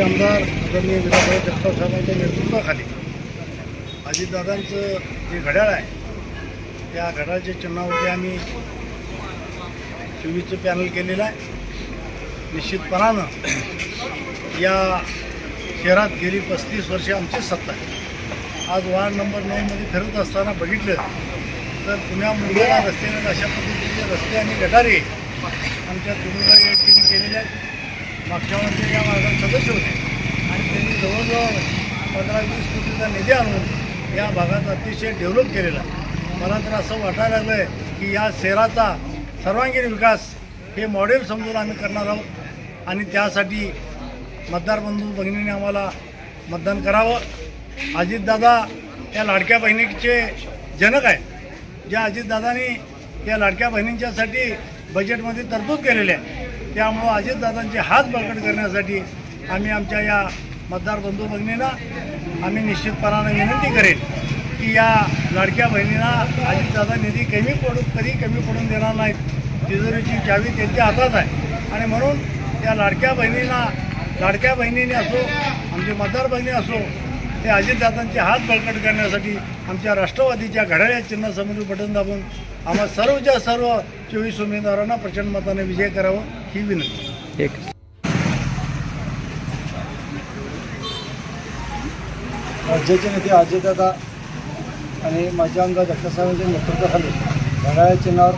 माजी आमदार आदरणीय विधानसभा जगताप साहेबांच्या नेतृत्वाखाली अजितदादांचं जे घड्याळ आहे त्या घड्याळच्या चिन्हावरती आम्ही चोवीसचं पॅनल केलेलं आहे. निश्चितपणानं या शहरात गेली पस्तीस वर्षे आमची सत्ता आहे. आज वार्ड नंबर नऊमध्ये फिरत असताना बघितलं तर पुण्या मुंबईला रस्त्याने अशा पद्धतीचे रस्ते आणि गटारे आमच्या तुम्ही केलेले आहेत. मागच्या वर्षी या मार्गात सदस्य होते. आणि त्यांनी जवळजवळ पंधरा वीस कोटीचा निधी आणून या भागात अतिशय डेव्हलप केलेला. आहे. मला तर असं वाटायला लागलं आहे की या शहराचा सर्वांगीण विकास हे मॉडेल समजून आम्ही करणार आहोत. आणि त्यासाठी मतदार बंधू भगिनीने आम्हाला मतदान करावं. अजितदादा या लाडक्या बहिणीचे जनक आहेत. ज्या अजितदादांनी या लाडक्या बहिणींच्यासाठी बजेटमध्ये तरतूद केलेली आहे. त्यामुळं अजितदादांचे हात बळकट करण्यासाठी आम्ही आमच्या या मतदार बंधू भगिनींना आम्ही निश्चितपणानं विनंती करेन की या लाडक्या बहिणींना अजितदादा निधी कमी पडून कधी कमी पडून देणार नाहीत तिजोरीची चावी त्यांच्या हातात आहे. आणि म्हणून त्या लाडक्या बहिणींना लाडक्या बहिणीने असो आमची मतदार बहिणी असो ते अजितदादांचे हात बळकट करण्यासाठी आमच्या राष्ट्रवादीच्या घड्याळ्या चिन्हासमोरील बटन दाबून आम्हा सर्वच्या सर्व चोवीस उमेदवारांना प्रचंड मताने विजय करावं ही विनंती. एक. राज्याचे नेते अजयदादा आणि माझे आमदार जगतासाहेबांच्या नेतृत्वाखाली घड्याळ्या चिन्हावर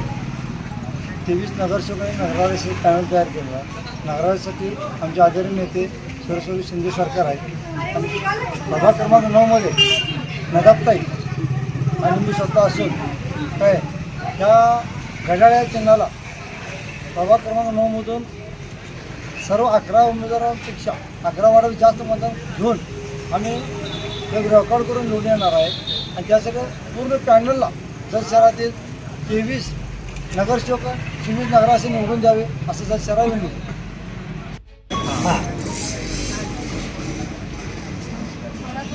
तेवीस नगरसेवकांनी नगराध्यक्ष पॅनल तयार केलेला आहे. नगराध्यक्षासाठी आमचे आदरणीय नेते सरस्वती शिंदे सरकार आहे प्रभाग क्रमांक नऊमध्ये नदापताई आणि मी स्वतः असून काय? ह्या घड्याळ्या चिन्हाला प्रभाग क्रमांक नऊमधून सर्व अकरा उमेदवारांपेक्षा अकरा वाढत जास्त मतदान घेऊन आम्ही एक रेकॉर्ड करून निवडून येणार आहे. आणि त्यासाठी पूर्ण पॅनलला जत शहरातील तेवीस नगरसेवक चोवीस नगराचे निवडून द्यावे असं जत शहरा विनंती.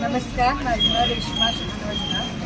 नमस्कार माझं नाव रेश्मा शुक्लवंता